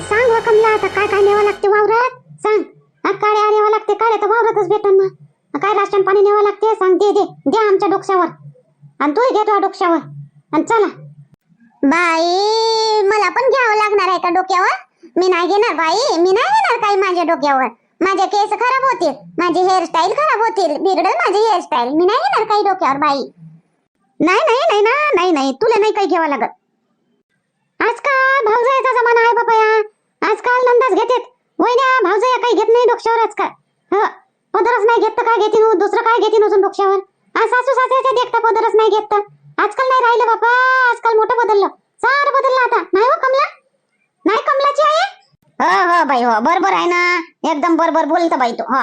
सांग व कमला आता काय काय न्यावं लागते वावरात? सांग. हा काड्या न्यावं लागते काड्या तर वावरातच भेटन ना काय राशन पाणी न्यावं लागते? सांग दे दे दे आमच्या डोक्यावर. आणि तूही दे तुझ्या डोक्यावर. आणि चला. बाई मला पण घ्यावं लागणार आहे का डोक्यावर? मी नाही घेणार बाई. मी नाही घेणार काही माझ्या डोक्यावर. माझे केस खराब होतील. माझी हेअरस्टाईल खराब होतील. बिघडेल माझी हेअरस्टाईल मी नाही घेणार काही डोक्यावर बाई. नाही नाही नाही ना नाही नाही. तुला नाही काही घ्यावं लागत. आजकाल भाऊजाईचा जमाना आहे बाबा या. आजकाल नंदाच घेतात. वहिन्या भाऊजाया काही घेत नाही डोक्यावर आजकाल. ह. पदरच नाही घेत तर काय घेतीन हो? दुसरं काय घेतीन अजून डोक्यावर? सासू सासऱ्याच्या देखता पदरच नाही घेत तर? आजकाल नाही राहिलं बाबा. आजकाल मोठं बदललं. सार बदललं आता. नाही हो कमला? नाही कमलाची आहे हो हो बाई हो. बरोबर आहे ना. एकदम बरोबर बोलतो बाई तू. हो.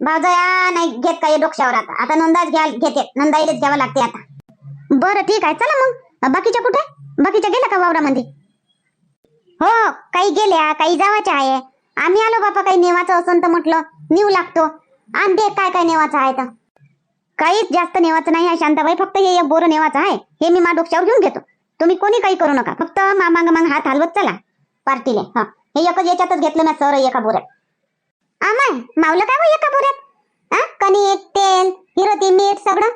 भावजया नाही घेत काय डोक्यावर आता? आता नंदाच घ्या घेते नंदाईलाच घ्यावं लागते आता. बरं ठीक आहे. चला मग. बाकीच्या कुठे? बाकीच्या गेल्या का वावरामध्ये? हो काही गेल्या काही जावाच्या आहे. आम्ही आलो बापा काही नेवाचं असं तर म्हटलं नेऊ लागतो. आणि दे काय काय नेवाचं आहे तर? काहीच जास्त नेवाचं नाही आहे शांताबाई. फक्त हे एक बोरं नेवाचं आहे. हे मी मा डोक्यावर घेऊन घेतो. तुम्ही कोणी काही करू नका. फक्त मामांग मग हात हलवत चला. पार्टीले. हा. हे एकच याच्यातच घेतलं ना सर एका बोऱ्यात. आमाय मावलं काय हो एका बोऱ्यात? हा? कणिक तेल हिरती मीठ सगळं?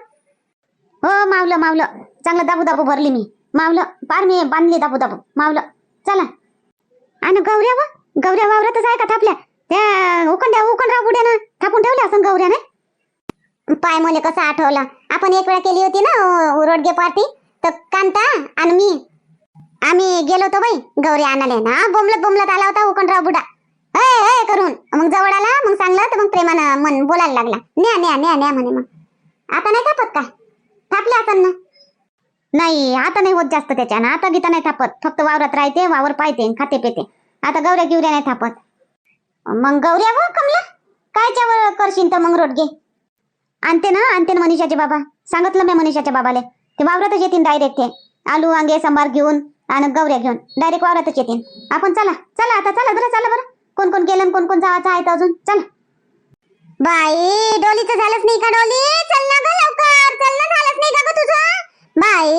हो मावलं मावलं. चांगलं दाबू दाबू भरली मी. मावलं पार मी बांधली दाबू दाबू. मावलं चला. आणि गौऱ्या वा? गौऱ्या वावरातच आहे का थापल्या? त्या उकंड्या उकंडराव बुड्यानं थापून ठेवल्या असं गौऱ्याने? पाय मला कसं आठवलं. आपण एक वेळा केली होती ना रोडगे पार्टी? तर कांता आणि मी आम्ही गेलो होतो बाई गौरी आणाले ना बोमलत बोमलत आला होता उकंडराव बुडा. हय हय करून मग जवळ आला मग सांगलं तर मग प्रेमानं मन बोलायला लागला. न्या न्या न्या न्या म्हणे मग. आता नाही थापत काय? थापले असं ना नाही आता नाही होत जास्त त्याच्यानं. आता गीता नाही थापत. फक्त वावरात राहते वावर पाहते खाते पेते. आता गौऱ्या गिवऱ्या नाही थापत. मग गौऱ्या व कमला? कायच्या करशील तर मग रोडगे आणते ना आणते ना मनीषाचे बाबा. सांगितलं मी मनीषाच्या बाबाले. ते वावरातच येतील डायरेक्ट ते. आलू वांगे सांबार घेऊन आणि गौऱ्या घेऊन. डायरेक्ट वावरातच येतील. आपण चला चला आता चला बरं चला बरं. कोण कोण गेलं कोण कोण जायचं आहे अजून? चला. बाई डोलीचं झालंच नाही का डोली? चल ना लवकर. चल ना झालंच नाही का तुझं? बाई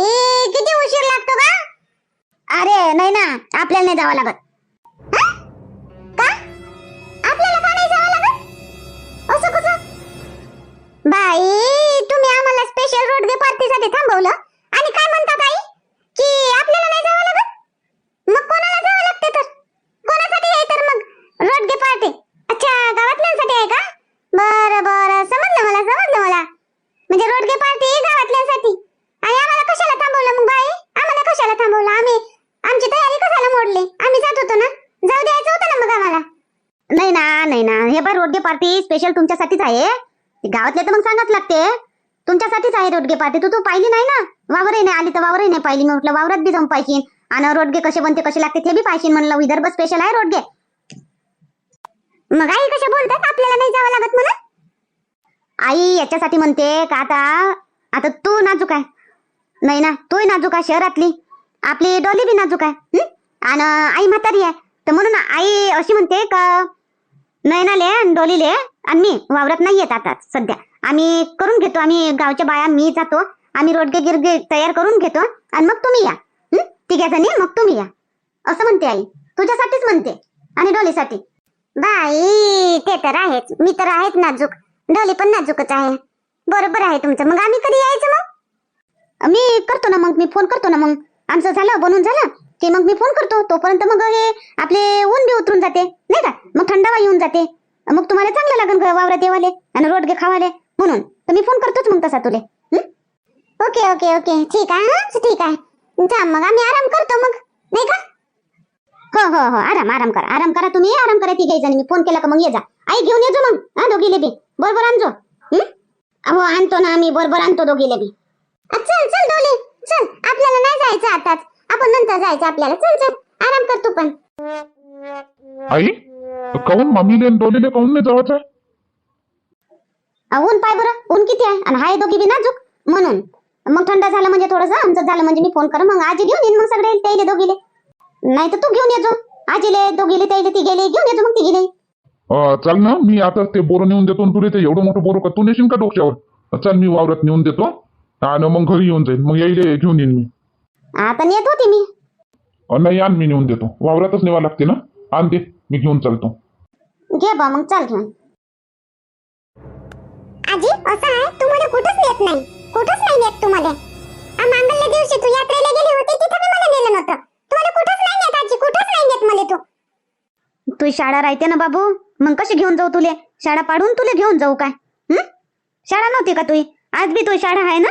किती उशीर लागतो का? अरे नाही ना आपल्याला नाही जावं लागत. आहे? गावातले तर मग सांगत लागते. तुमच्यासाठीच आहे रोडगे पार्टी. तू तू पाहिली नाही ना? वावरही नाही आली तर वावरही नाही पाहिली. मी म्हटलं वावरात बी जाऊन पाहिजे आणि रोडगे कसे बनते कसे लागते ते बी पाहिजे म्हणलं. विदर्भ स्पेशल आहे रोडगे. मग आई कशा बोलतात? आपल्याला नाही जावं लागत म्हणा आई याच्यासाठी म्हणते का आता? आता तू नाजूक आहे. नाही ना? तूही नाजूक आहे शहरातली. आपली डोली बी नाजूक आहे. आणि आई म्हातारी आहे. तर म्हणून आई अशी म्हणते का नयनाले आणि डोलीले आणि मी वावरत नाही येत आता सध्या. आम्ही करून घेतो आम्ही गावच्या बाया मी जातो आम्ही रोडगे गिरगे तयार करून घेतो आणि मग तुम्ही या. तिघ्या जणी मग तुम्ही या. असं म्हणते आई. तुझ्यासाठीच म्हणते आणि डोलीसाठी. बाई ते तर आहेच. मी तर आहेच नाजूक. डोली पण नाजूकच आहे. बरोबर आहे तुमचं. मग आम्ही कधी यायचं मग? मी करतो ना मग. मी फोन करतो ना मग. आमचं झालं बनून झालं? की मग मी फोन करतो तोपर्यंत मग हे आपले ऊन बी उतरून जाते नाही का? मग थंडावा येऊन जाते. मग तुम्हाला चांगलं लागेल वावरात येवाले आणि रोडगे खावाले म्हणून. तर मी फोन करतोच मग तसा तुले. Okay okay okay. ठीक आहे ठीक आहे. जा मग आम्ही आराम करतो मग. नाही का? हो हो हो. आराम आराम करा. आराम करा तुम्ही. आराम करा ती घ्यायचा मी फोन केला का मग ये जा. आई घेऊन येजो मग. हा दोघीले बी. बरोबर आणजो. हो? आणतो ना आम्ही. बरोबर आणतो दोघीले बी. चल चल डोले चल आपल्याला नाही जायचं आताच. आपण नंतर जायचं आपल्याला. चल चल. आराम कर तू पण. आई काऊन मामीले आणि डोलीले काऊन नाही आहे? अ, ऊन पाय बरं. ऊन किती आहे? आणि हाय दोघी बी नाजूक. म्हणून. मग थंड झालं म्हणजे थोडस आमचं झालं म्हणजे मी फोन कर मग आजी घेऊन येईन मग सगळे त्याइले दोघीले. नाही तर तू घेऊन येजो आजीले दोघीले त्याइले ती गेले घेऊन येजो मग ती गेले चल ना मी आता ते बोरं नेऊन देतो आणि तुला ते एवढं मोठं बोरं का तू नेशील का डोक्यावर? चल मी वावरात नेऊन देतो. आणि मग घरी येऊन जाईल मग यायले घेऊन येईन मी. आता नेत होती मी. अं, नाही आण मी नेऊन देतो. वावरातच नेवा लागते ना. आण दे मी घेऊन चालतो. घे बा मग चाल घेऊन. आजी असं आहे तू मला कुठंच नेत नाही. कुठंच नाही नेत तू मला. आ मांगल्य दिवशी तू यात्रेला गेली होती तिथं बी मला नेलं नव्हतं. तू मला कुठंच नाही नेत आजी कुठंच नाही नेत मला तू. तू शाळा राहते ना बाबू? मग कशी घेऊन जाऊ तुले? शाळा पाडून तुले घेऊन जाऊ काय? हं? शाळा नव्हती का तुझी आज बी तू शाळा आहे ना?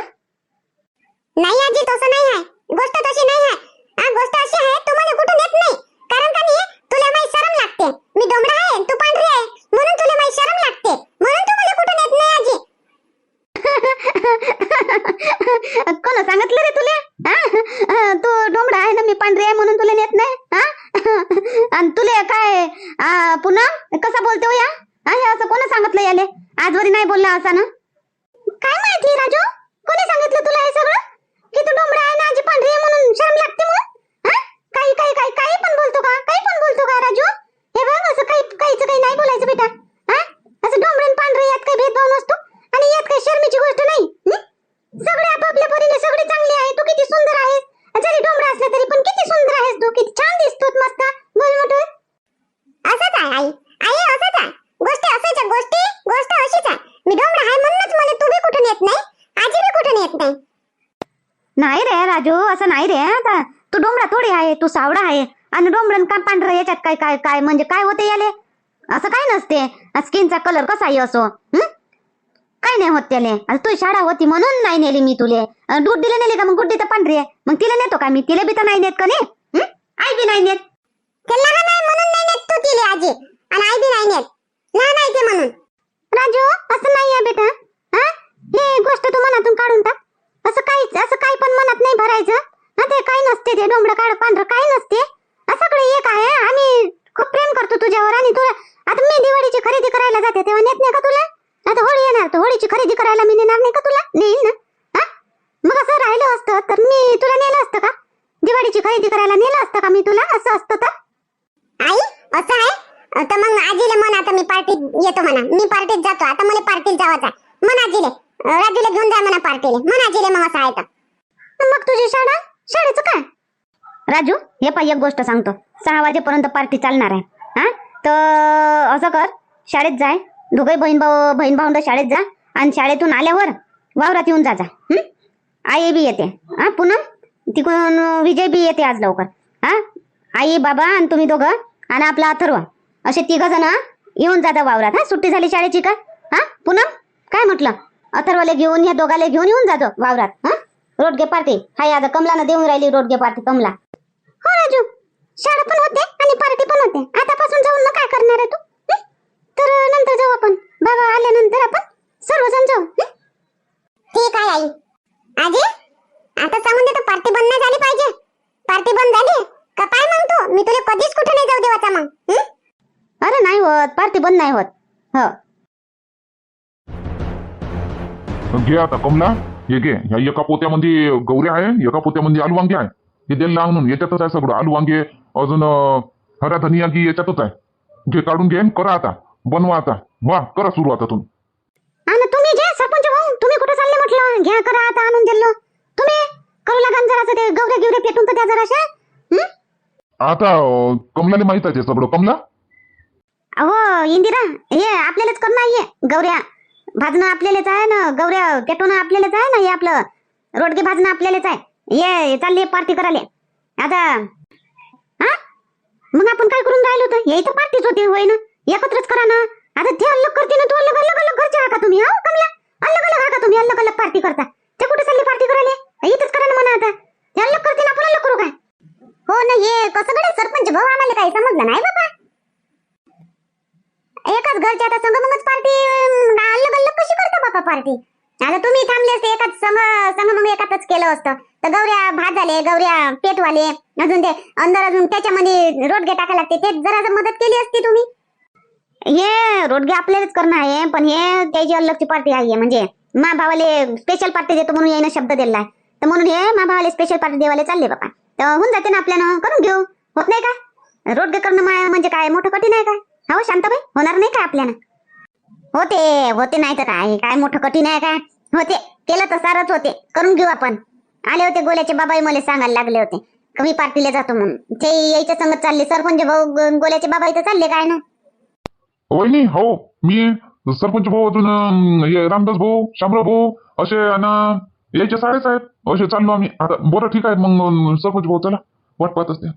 नाही आजी तसं नाही आहे. गोष्ट तशी नाही आहे. आ गोष्ट अशी आहे तू मला कुठं नेत नाही? कारण का नाही तुला माही शरम लागते. मी डोमडा आहे तू पांढरी आहे म्हणून तुला माही शरम लागते. म्हणून तू मला कुठं नेत नाही आजी? कोण सांगितलं रे तुले? हा? तू डोंबडा आहे ना मी पांढरी आहे म्हणून तुला नेत नाही? हा? आणि तुले काय पुन्हा कसा बोलते हो या? हा, हे असं कोण सांगितलं याले? आजवरी नाही बोलला असा ना? काय माहिती राजू? कोणी सांगितलं तुला हे सगळं? की तू डोंबरा आहे ना आजी पांढरी आहे म्हणून शरम लागते म्हणून? हा? काही काही काही काही पण बोलतो का? काही पण बोलतो का राजू? हे बघ असं काही काहीच काही नाही बोलायचं बेटा. हा? असं डोंबरे आणि पांढरे यात काही भेदभाव नसतो आणि यात काही शर्मीची गोष्ट नाही सगळे आपापल्या परीने सगळे चांगले आहे तू किती सुंदर आहेस. जरी डोंबरा असला तरी पण किती सुंदर आहेस तू किती छान दिसतो मस्त. बोल मोठं असंच आहे आई. आई असंच आहे. गोष्टी असंच गोष्टी गोष्ट अशीच आहे. मी डोंबरा आहे म्हणूनच मला तू बी कुठून येत नाही आजी बी कुठून येत नाही. नाही रे राजू असं नाही रे आता तू डोंबडा थोडी आहे तू सावडा आहे. आणि डोंबडन का पांढरं याच्यात काय काय काय म्हणजे काय होते याले? असं काय नसते. स्किनचा कलर कसाही असो? काय नाही होत त्याले. तू शाळा होती म्हणून नाही नेली मी तुले. दूध दिले नेले का? मग गुड्डी तर पांढरी आहे. मग तिला नेतो का मी? तिला बी तर नाही नेत का नाही हं? आई बी नाही नेत. ते लहान आहे म्हणून नाही नेत तू तिले आजी. आणि आई बी नाही नेत. लहान आहे ते म्हणून. राजू असं नाही आहे बेटा. हा? हे गोष्ट तू मनातून काढून टाक. असं काहीच असं काही पण मनात नाही भरायचं. ते काही नसते ते डोंबडं काळ पांढरं काही नसते. असं एक आहे. आम्ही खूप प्रेम करतो तुझ्यावर. आणि तुला आता मी दिवाळीची खरेदी करायला जाते तेव्हा नेत नाही का तुला? आता होळी येणार तर होळीची खरेदी करायला मी नेणार नाही का तुला? नेईन ना. हा? मग असं राहिलं असतं तर मी तुला नेलं असतं का? दिवाळीची खरेदी करायला नेलं असतं का मी तुला? असं असतं तर? आई असं आहे? तर मग आजीले म्हण आता मी पार्टीत येतो म्हणा. मी पार्टीत जातो. आता मला पार्टीत जावायचा म्हणा म्हण आजीले. राजूला घेऊन जा म्हणा पार्टीला. म्हण आजीले मग असं आहे का मग तुझी शाळा? शाळेचं काय? राजू हे पाय एक गोष्ट सांगतो. सहा वाजेपर्यंत पार्टी चालणार आहे. हा? तर असं कर शाळेत जाय. दोघे बहीण भाऊ बहीण भावंड शाळेत जा. आणि शाळेतून आल्यावर वावरात येऊन जा जा. आई बी येते. हा पुन्हा तिकडून विजय बी येते आज लवकर. हा? आई बाबा आणि तुम्ही दोघं आणि आपला अथर्व. असे तिघ जण येऊन जाता वावरात. हा सुट्टी झाली शाळेची का? हा पुन्हा काय म्हटलं? अथर्वले घेऊन या दोघाले घेऊन येऊन जातो वावरात हा? रोडगे पार्टी. हाय आता कमलानं देऊन राहिली रोडगे पार्टी कमला. हो राजू. शाळा पण होते आणि पार्टी पण होते. आतापासून जाऊन मग काय करणार आहे तू तर नंतर जाऊ आपण. बाबा आल्यानंतर आपण सर्वजण जाऊ ठीक आहे आई. आजी आता सांगून देतो पार्टी बंद नाही झाली पाहिजे. पार्टी बंद झाली का काय मग तू? मी तुला कधीच कुठे नाही जाऊ देवाचा मग अरे नाही होत. पार्टी बंद नाही होत. हो. घे आता कमला हे घे. ह्या एका पोत्यामध्ये गौऱ्या आहे एका पोत्यामध्ये आलू वांगे आहे. हे द्यायला आणून याच्यातच आहे सगळं. आलू वांगे अजून हरा धनिया घी याच्यातच आहे. घे काढून घे करा आता. बनवा आता. वा करा सुरू आता तुम्ही आणि तुम्ही घ्या सरपंच भाऊ तुम्ही कुठे चालले म्हटलं? घ्या करा आता आणून दिलं. तुम्ही? करू लागा जरासं ते गवऱ्या गिवऱ्या पेटून तर जराशा? हं? आता कमलाने माहीत आहे ते सगळं. कमला? अहो इंदिरा हे आपल्यालाच करणं आहे गौऱ्या भाजणं आपल्यालाच आहे ना गौऱ्या पेटवणं आपल्यालाच आहे ना हे आपलं? रोडगे भाजणं आपल्यालाच आहे. ये चालली पार्टी करायला. आता हा? मग आपण काय करून राहिलो होतं? हे तर पार्टीच होती होय ना? एकत्रच करा ना. आता ते अलग करते ना तू अलग अलग अलग घरचे हा का तुम्ही हा कमला? अलग अलग हा का तुम्ही अलग अलग पार्टी करता. ते कुठे चालली पार्टी करायला? इथंच करा ना म्हणा आता. ते अलग करते ना आपण अलग करू काय? हो ना हे कसं कडे सरपंच भाऊ आम्हाला काही समजलं नाही बाबा. एकाच घरच्या आता संगमंगच पार्टी अलग अलग कशी करता बाबा पार्टी आता तुम्ही थांबले असते एकाच संग संगमंग एकातच केलं असतं. तर गौऱ्या भात झाले गौऱ्या पेटवाले अजून ते अंदर अजून त्याच्यामध्ये रोडगे टाकायला लागते ते जरा मदत केली असती तुम्ही? हे रोडगे आपल्यालाच करणं आहे पण हे त्याची अलगची पार्टी आहे म्हणजे मा भावाले स्पेशल पार्टी देतो म्हणून यायनं शब्द दिला तर म्हणून हे मा भावाले स्पेशल पार्टी देवाले चालले बाबा तर होऊन जाते ना आपल्यानं करून घेऊ. होत नाही का? रोडगे करणं म्हणजे काय मोठं कठीण आहे का हो शांताबाई? होणार नाही का आपल्यानं? होते होते नाही तर काय? काय मोठं कठीण आहे काय होते केलं तर सारच होते. करून घेऊ आपण. आले होते गोल्याचे बाबाई मला सांगायला लागले होते. कमी पार्टीला जातो म्हणून. ते यायच्या संगत चालले. सरपंच भाऊ गोल्याचे बाबा इथं चालले काय ना? वहिनी हो मी सरपंच भाऊ अजून अं, हे रामदास भाऊ शामराव भाऊ असे आणि यायचे साडेच आहेत. असे चाललो आम्ही. आता बरं ठीक आहे. मग अं, सरपंच भाऊ चला. वाट पाहत असते.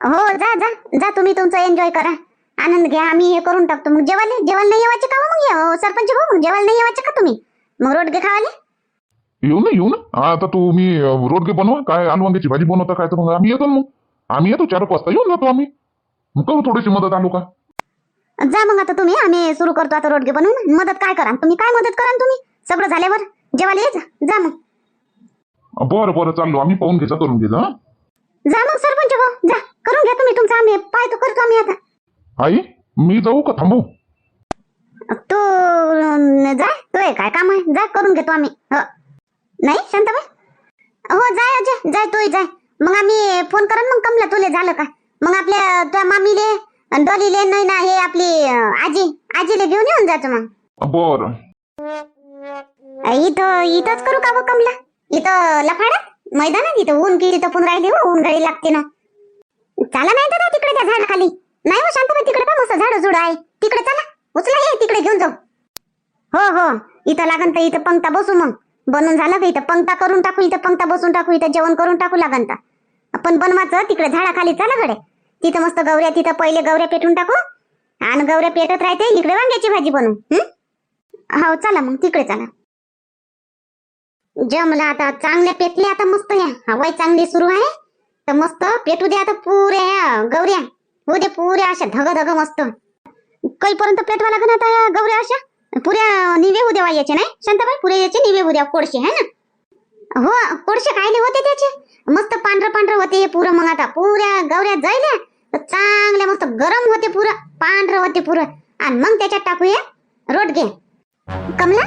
हो जा जा. जा तुम्ही तुमचं एन्जॉय करा. आनंद घ्या आम्ही हे करून टाकतो. मग जेवायला जेवायला नाही येवायचे का हो मग ये- सरपंच भाऊ मग जेवायला नाही येवायचे का तुम्ही? मग रोडगे खावाले? येऊ ना येऊ ना. आता तू मी रोडगे बनवा. काय आलू वांग्याची भाजी बनवता काय तर मग आम्ही येतो ना मग. आम्ही येतो चार एक वाजता येऊन जातो आम्ही. मग करू थोडीशी मदत आलो का? जा मग आता तुम्ही आम्ही सुरू करतो आता रोडगे बनवून. मदत काय करा? तुम्ही काय मदत करा तुम्ही? सगळं झाल्यावर जेवायला ये जा. जा मग. बरं बरं. चाललो. आम्ही पाहून घ्यायचा करून घ्यायचा हं? जा मग सरपंच भाऊ. जा. करून घ्या तुम्ही. तुमचं आम्ही पाहतो करतो आम्ही आता. आई मी जाऊ का थांबू? तू अं, जा. तू हे काय काम आहे? जा करून घेतो आम्ही. हो. नाही शांताबाई? हो जाय अजय जाय तू जाय मग आम्ही फोन करा मग कमला तुले झालं का? मग आपल्या तुझ्या मामीले अन् डॉलीले नाही ना हे आपली अं, आजी आजीले घेऊन येऊन जातो मग. बरं. इथं इथंच करू का बघ कमला? इथं लफाडा मैदानात? इथं ऊन किती तपून राहिली हो ऊन गाडी लागते ना. चला नाही तर तिकडे त्या झाडाखाली. नाही हो शांताबाई तिकडे का मस्त झाड झुड आहे. तिकडे चला उचला हे तिकडे घेऊन जाऊ. हो हो. इथं लागन तर इथं पंक्ता बसू मग. बनून झालं का इथं? पंक्ता करून टाकू इथं पंक्ता बसून टाकू इथं जेवण करून टाकू लागन तर. आपण बनवायचं तिकडे झाडाखाली चला गडे तिथं मस्त गौऱ्या तिथं पहिले गौऱ्या पेटून टाकू. आणि गवऱ्या पेटत राहते इकडे वांग्याची भाजी बनवू. हो? चला मग तिकडे चला. जमला आता चांगल्या पेटल्या आता मस्त या. हवाई चांगली सुरू आहे. तर मस्त पेटू द्या आता पुऱ्या गौऱ्या हो दे पुऱ्या अशा धग धग मस्त कैपर्यंत पेटवा लागेल आता या गौऱ्या अशा? पुऱ्या निवे उद्या याचे नाही? शांताबाई पुऱ्या याचे निवे उद्या कोडशे है ना? हो कोडशे खायले होते त्याचे? मस्त पांढरं पांढरं होते पुरं मग आता. पुऱ्या गौऱ्या जायल्या चांगल्या मस्त गरम होते पुरं पांढरं होते पुरं. आणि मग त्याच्यात टाकूया रोटगे कमला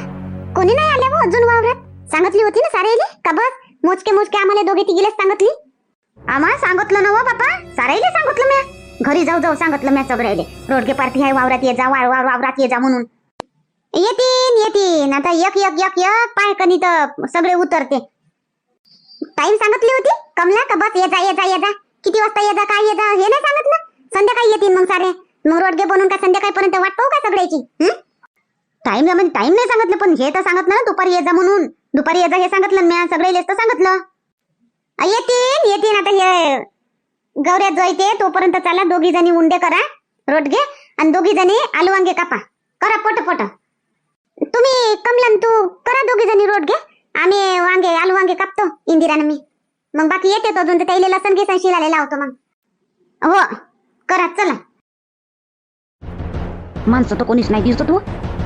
कोणी नाही आल्या हो अजून वावरात? सांगितली होती ना सारेले? का बस? मोजके मोजके आम्हाला दोघे तिघीला सांगितली? आम्हाला सांगितलं ना हो बापा. सारायले सांगितलं म्या. घरी जाऊ जाऊ सांगितलं म्या सगळ्याले रोडगे पार्टी आहे वावरात ये जा वाव वाव- वावरात ये जा म्हणून. येतीन येतीन. आता एक एक एक एक पाय कणी तर सगळे उतरते. टाइम सांगितली होती कमला का बस ये जा ये जा ये जा. किती वाजता ये जा काय ये जा हे नाही सांगितलं? संध्याकाळी येतील मग सारे. मग रोडगे बनवून का संध्याकाळपर्यंत वाट पाहू का सगळ्याची? टाइम म्हणजे टाइम नाही सांगितलं पण हे तर सांगितलं ना दुपारी ये जा म्हणून. दुपारी ये जा हे सांगितलं मी म्या सगळेलेच तर सांगितलं. आ, येतीन येतीन. आता हे गौऱ्यात जायते तोपर्यंत चला दोघी जणी उंडे करा रोटगे आणि दोघी जणी आलू वांगे कापा. करा पट पट तुम्ही कमलन तू करा दोघी जणी रोटगे आम्ही वांगे आलू वांगे कापतो इंदिरानं मी. मग बाकी येते तो अजून त्याला लसण घेसन शिलाले लावतो मग. हो करा चला. माणसं तर कोणीच नाही दिसतो तू.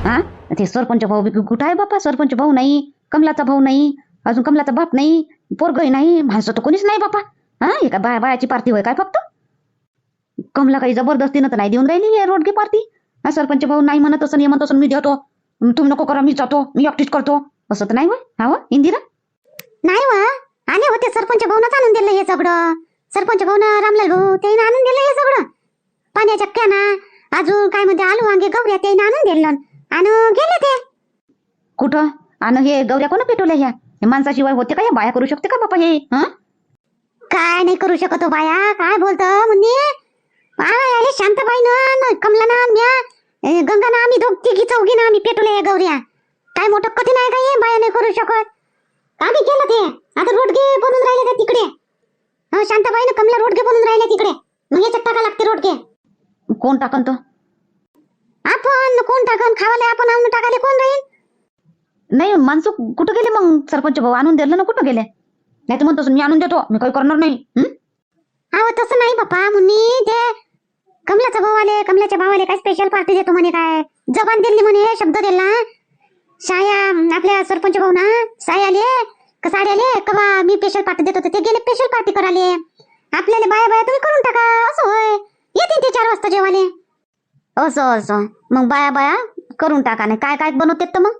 हा? ते सरपंच भाऊ बी कुठं आहे बापा? सरपंच भाऊ नाही कमलाचा भाऊ नाही अजून कमलाचा बाप नाही पोरगही नाही माणसं तर कोणीच नाही बापा. हा हे काय बाया बायाची पार्टी होय काय फक्त? कमला काही जबरदस्तीनं तर नाही देऊन राहिली हे रोडगी पार्टी? हा सरपंच भाऊ नाही म्हणत असं म्हणत असं मी देतो. तुम्ही नको करा मी जातो मी एकटीच करतो. असं तर नाही हा हो, इंदिरा? नाही वा आले होते सरपंच भाऊनच आणून दिलं हे सगळं. सरपंच भाऊन रामलाल भाऊ त्याने आणून दिलं हे सगळं. पाण्याच्या कॅना अजून काय म्हणते आलू वांगे गवऱ्या त्याने आणून दिलं. आणि गेले ते. कुठं? आणि हे गौऱ्या कोण पेटवल्या ह्या? हे माणसाशिवाय होते का या? बाया करू शकते का बापा हे? हा? काय नाही करू शकत हो बाया. काय बोलत म्हणजे हे शांतबाई ना कमला ना म्या गंगा ना आम्ही दोघ तिघी चौघी ना आम्ही पेटवले हे गौऱ्या. काय मोठं कठीण आहे काय हे? बाया नाही करू शकत. आम्ही केलं ते? आता रोडगे बनून राहिले का तिकडे? हा शांताबाई ना कमला रोडगे बनून राहिले तिकडे. मग याच्यात टाका लागते रोडगे कोण टाकन तर आपण कोण टाकन? खावाले आपण आणून टाकाले कोण राहील नाही माणसं कुठं गेले मग? सरपंच भाऊ आणून दिलं ना कुठं गेले? नाही तर तसं मी आणून देतो. मी काही करणार नाही. हं? अहो तसं नाही बाप्पा मुन्नी ते कमलाचा भाऊ आले. कमलाच्या भावाले काय स्पेशल पार्टी देतो म्हणे काय? जबान दिली म्हणे शब्द दिला. शाया आपल्या सरपंच भाऊ ना साय आले. का साडे आले? कवा बा मी स्पेशल पार्टी देत होते. ते गेले स्पेशल पार्टी कराले आपल्याला बाया बाया तुम्ही करून टाका. असं होय. येतील ते चार वाजता जेवाले असं असं. मग बाया बाया करून टाका. नाही काय काय बनवते तर मग?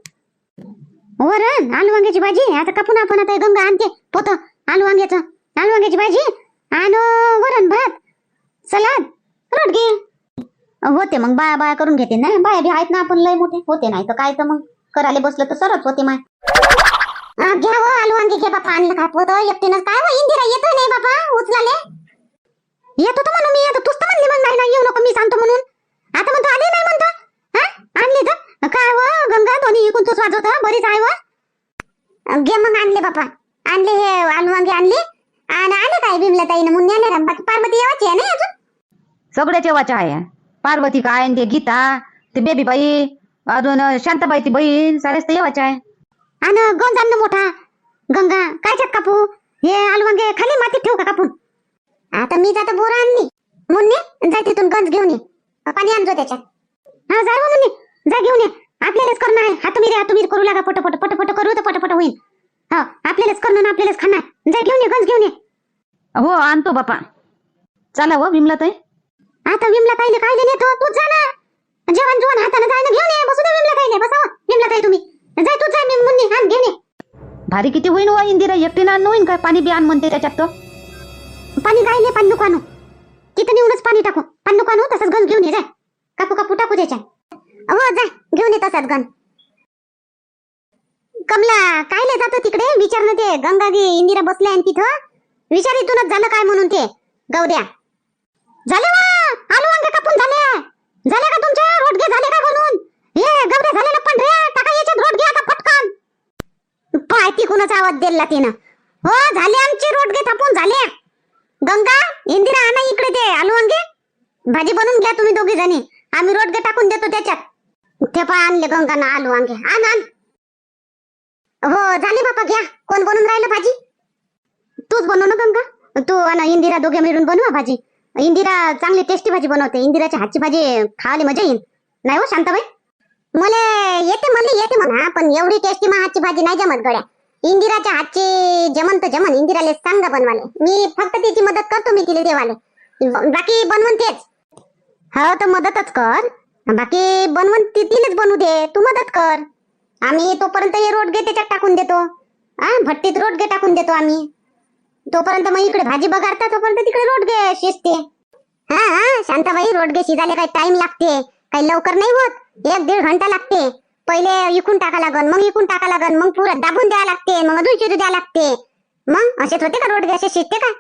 वरण आलू वांग्याची भाजी. आता कापून आपण आता गंगा आणते पोत आलू वांग्याचं. आलू वांग्याची भाजी आणि वरण भात सलाद रोटगे होते मग बाया बाया करून घेते. ना बाया बी आहेत ना आपण लय मोठे. होते नाही तर काय तर मग. करायला बसलं तर सरच होते माय. घ्या हो आलू वांगे घे बापा. आणलं काय पोत? एकटीनंच काय हो इंदिरा येतो नाही बापा उचलाले. येतो तर म्हणून मी येतो तूच तर म्हणली मग नाही येऊ नको मी सांगतो म्हणून. आता म्हणतो आले नाही म्हणतो. हा? आणली तर? काय व गंगा दोन्ही इकून तूच वाजवत बरीच आहे व अं, घे मग आणले बापा. आणले हे आलू वांगे आणले. आणि आले काय बिमला ताईनं मुन्नी आले ना बाकी पार्वती येवाची आहे नाही अजून? सगळ्या जेवाच्या आहे. पार्वती काय आणि ते गीता ते बेबी बाई अजून शांताबाई ती बहीण सारेच तर येवाच्या आहे. आणि गंज आणणं मोठा. गंगा काय छत कापू हे आलवांगे खाली मातीत ठेवू का कापून? आता मी जातो बोरा आणली. मुन्नी जाय तिथून गंज घेऊन ये. पाणी आणजो त्याच्यात. हा जा म्हणून जा घेऊन ये. आपल्यालाच करणं आहे. हात मिरे हात मिर करू लागा पटपट पटपट करू तर पटपट होईल. हा आपल्यालाच करणं ना आपल्यालाच खाणार. जा घेऊन ये गंज घेऊन ये. हो आणतो बापा. चला हो विमला ताई आता विमला ताईले काय नेतो? तूच जा ना. जेवण जेवण हाताने जाय ना घेऊन ये. बसू दे विमला ताईले बसावा. विमला ताई तुम्ही. जाय तू जाय मी मुन्नी आण घेऊन ये. भारी किती होईन वा इंदिरा एकटीनं आण होईन काय पाणी बी आण म्हणते त्याच्यात तो. पाणी गायले पाणी नको आणू तिथं नेऊनच पाणी टाकू. पाणी नको आणू तसंच गंज घेऊन ये जाय कापू कापू टाकू त्याच्यात. हो जा घेऊन येत असत गण कमला कायले जातो तिकडे? विचारणं ते. गंगागी इंदिरा बसले आणि तिथं. विचार इथूनच झालं काय म्हणून ते. गौद्या झाले ना आलू अंग कापून झाले. झाले का तुमचे? रोडगे झाले का म्हणून? हे गौद्या झाले ना पण रे. टाका याच्यात रोडगे आता पटकन. पाय तिकूनच आवाज दिला तिनं. हो झाले आमचे रोडगे थापून झाले. गंगा इंदिरा आणा इकडे ते आलू अंगे भाजी बनवून घ्या तुम्ही दोघी जणी. आम्ही रोडगे टाकून देतो त्याच्यात. ते पण आणले गंगाना आलू वांगे. आण आण. हो झाले बापा घ्या. कोण बनवून राहिलं भाजी? तूच बनव ना गंगा. तू आणि इंदिरा दोघे मिळून बनवा भाजी. इंदिरा चांगली टेस्टी भाजी बनवते. इंदिराच्या हातची भाजी खावाली मजा येईल नाही हो शांताबाई? मला येते म्हणले येते म्हणा. पण एवढी टेस्टी मग हातची भाजी नाही जमत गड्या. इंदिराच्या हातची जमन तर जमन. इंदिराले सांगा बनवाले. मी फक्त तिची मदत करतो मी तिला देवाले. बाकी बनवून तेच. हो तर मदतच कर. बाकी बनवून ती तिलाच बनवू दे. तू मदत कर. आम्ही तोपर्यंत हे रोडगे त्याच्यात टाकून देतो. हा भट्टीत रोडगे टाकून देतो आम्ही. तोपर्यंत मग इकडे भाजी बघारता तोपर्यंत तिकडे रोडगे शिजते. हा हा शांताबाई रोडगे शिजायला काही टाइम लागते. काही लवकर नाही होत. एक दीड घंटा लागते. पहिले इकून टाका लागन मग इकून टाका लागन मग पुरत दाबून द्यावं लागते मग अजून शिजू द्यावं लागते. मग असेच होते का रोडगे असे शिजते का?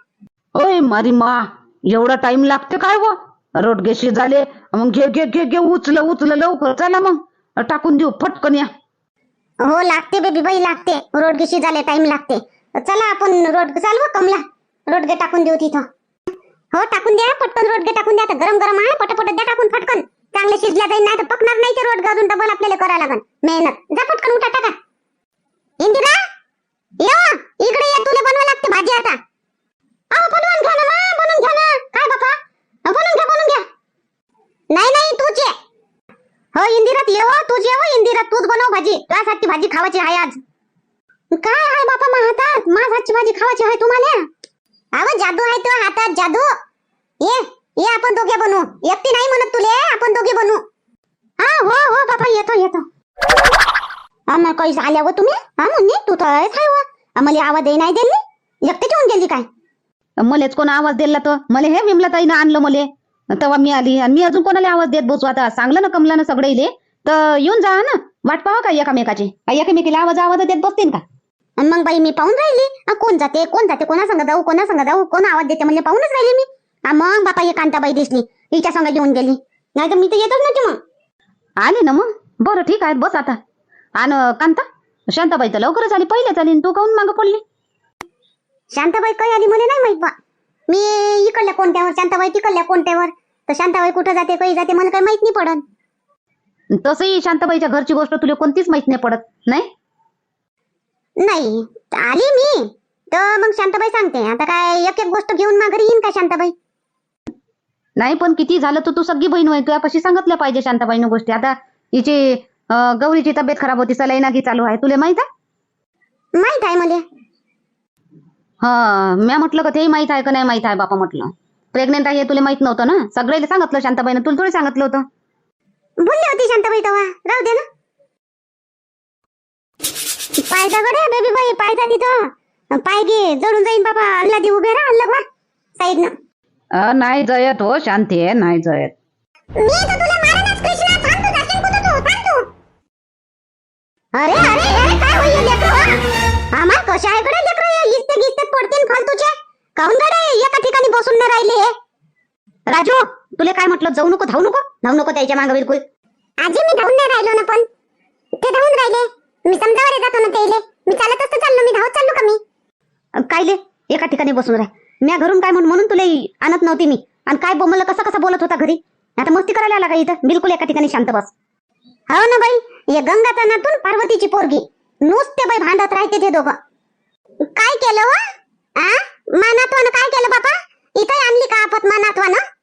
ओय मारी मा एवढा टाइम लागते काय व? रोडगेशी झाले. मग घे घे घे घे उचल उचल लवकर चला मग. टाकून देऊ फटकन या. हो लागते बेबी बाई लागते. रोडगेशी शिजायला टाइम लागते. चला आपण रोड चालव हो, कमला. रोडगे टाकून देऊ तिथं. हो टाकून द्या पटकन रोडगे टाकून द्या. गरम गरम आहे पटापट द्या टाकून फटकन चांगले शिजल्या जाईल नाही तर पकणार नाही ते रोडगे अजून डबल आपल्याला करावं लागन. मेहनत. जा पटकन उठा टाका. इंदिरा? इकडे ये तुला बनवा लागते भाजी आता अहो बनवून घ्या ना मा बनवून घ्या ना काय बापा अहो, बनवून घ्या बनवून घ्या नाही नाही तूच ये इंदिरा येव तूच इंदिरा तूच बनव भाजी. तुझ्यासाठी भाजी खावायची आहे आज. काय आहे बापा मा हातात माझ हातची भाजी खावायची आहे तुम्हाला? अहो जादू आहे तो हातात जादू. ये ये आपण दोघे बनवू एकटी नाही म्हणत तुले आपण दोघे बनवू हा हो हो बापा येतो येतो. आम्हाला काही आल्या व तुम्ही? हा मुन्नी तू तर आहे मला आवाज नाही दिली? एकटीच होऊन गेली काय? मलेच कोण आवाज दिला तो? मले हे विमला ताईनं आणलं मले. तेव्हा मी आली. आणि मी अजून कोणाला आवाज देत बसू? आता सांगलं ना कमलानं सगळे इले तर येऊन जा ना. वाट पाहा का एकामेकाची? का एकामेकीला आवाज आवाज देत बसतील का? आणि मग बाई मी पाहून राहिली. अ, कोण जाते कोण जाते कोणा संग जाऊ कोणा संग जाऊ कोण आवाज देते म्हणजे पाहूनच राहिली मी. अ, मग बापा ही कांताबाई दिसली. हिच्या संग घेऊन गेली. नाही तर मी तर येतच नव्हती मग. आली ना मग? बरं ठीक आहे बस आता. आणि कांता शांताबाई तर लवकरच आली. पहिलेच आली आणि तू काहून मागं पडली? शांताबाई काही आली मला नाही माहीत बा. मी इकडल्या कोणत्यावर शांताबाई तिकडल्या कोणत्यावर? तर शांताबाई कुठं जाते काही जाते मला काही माहीत नाही पडत. तसंही शांताबाईच्या घरची गोष्ट तुला कोणतीच माहीत नाही पडत नाही? नाही. आली मी. तर मग शांताबाई सांगते. आता काय एक एक गोष्ट घेऊन माघारी येईन का शांताबाई? नाही पण किती झालं तर तू सगळी बहीण होय. तुझ्यापाशी सांगितल्या पाहिजे शांताबाईनं गोष्टी. आता हिची अं, गौरीची तब्येत खराब होती सलाईनागी चालू आहे. तुला माहीत आहे? माहीत आहे मला. हा म्या म्हटलं का तेही माहीत आहे का नाही माहीत आहे बापा म्हटलं. प्रेग्नेंट आहे हे तुला माहीत नव्हतं ना? सगळ्याला सांगितलं शांताबाईनं. तुला थोडी सांगितलं होतं. बोलली होती शांताबाई तेव्हा. राहू दे ना. पायचा कडे बेबी बाई पायचा तिथं. पाय घे जडून जाईन बाबा. अल्ला दे उभे राहा अल्ला बा साईडनं. अं, नाही जयत हो शांती आहे नाही जयत मी तर तुला मारणारच कृष्णा थांब तू जाशील कुठं तू? थांब तू. अरे अरे अरे काय होईल लेकरं आम्हा कशा आहे कडे लेकरं इस्ते गिस्ते पडतील फालतूचे. काहून गडे एका ठिकाणी बसून नाही राहिले हे? राजू तुला काय म्हटलं? जाऊ नको धावू नको? धावू नको त्याच्यामागे बिलकुल. आजी मी धावून नाही राहिलो ना पण. ते धावून राहिले. मी समजावर जातो ना तेले मी चालत असतो चाललो मी धावत चाललो का मी? अन काय ले? एका ठिकाणी बसून राह. म्या घरून काय म्हणून म्हणून तुला आणत नव्हती मी. आणि काय बोमलं कसं कसं बोलत होता घरी? आता मस्ती करायला आला का इथं? बिलकुल एका ठिकाणी शांत बस. हो ना बाई ये गंगाचा नातून पार्वतीची पोरगी. नुसते बाई भांडत राहते ते दोघं. काय केलं व? आ? मानात्वानं काय केलं बापा? इथे आणली का आफत मानात्वानं?